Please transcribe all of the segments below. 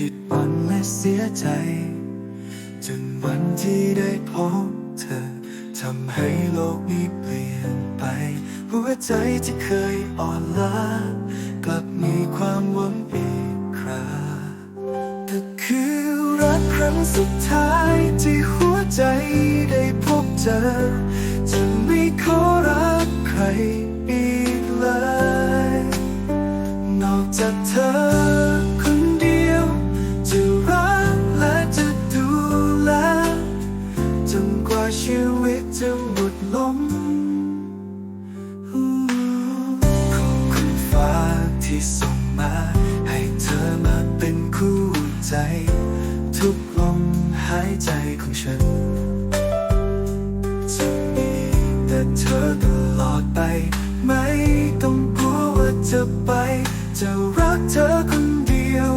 ผิดหวังและเสียใจ จนวันที่ได้พบเธอทำให้โลกนี้เปลี่ยนไป หัวใจที่เคยอ่อนล้ากลับมีความหวังอีกคราเธอคือรักครั้งสุดท้ายที่หัวใจได้พบเจอ จะไม่ขอรักใครอีกเลย นอกจากเธอ เธอตลอดไป ไม่ต้องกลัวว่าจะไป จะรักเธอคนเดียว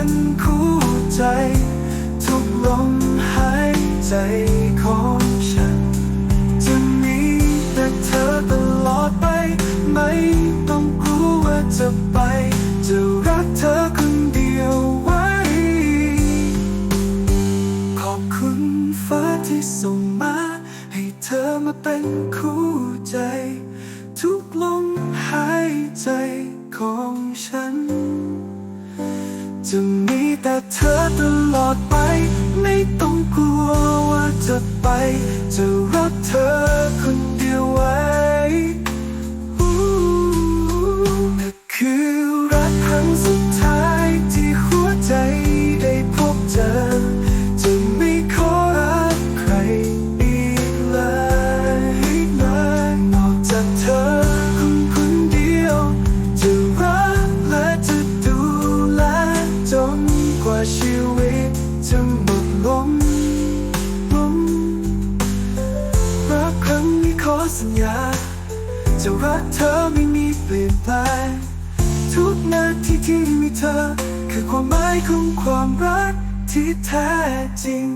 เป็นคู่ใจ ทุกลมหายใจของฉัน จะมีแต่เธอตลอดไป ไม่ต้องกลัวว่าจะไป จะรักเธอคนเดียวไว้ ขอบคุณฟ้าที่ส่งมา ให้เธอมาเป็นคู่ใจ ทุกลมหายใจของ มีแต่เธอตลอดไป ไม่ต้องกลัวว่าจะไป จะรักเธอ สัญญา จะรักเธอไม่มีเปลี่ยนแปลงทุกนาทีที่มีเธอ คือความหมายของความรักที่แท้จริง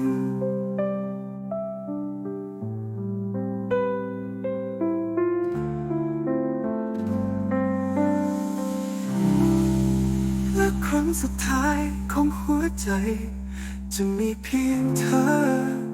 และครั้งสุดท้ายของหัวใจ จะมีเพียงเธอ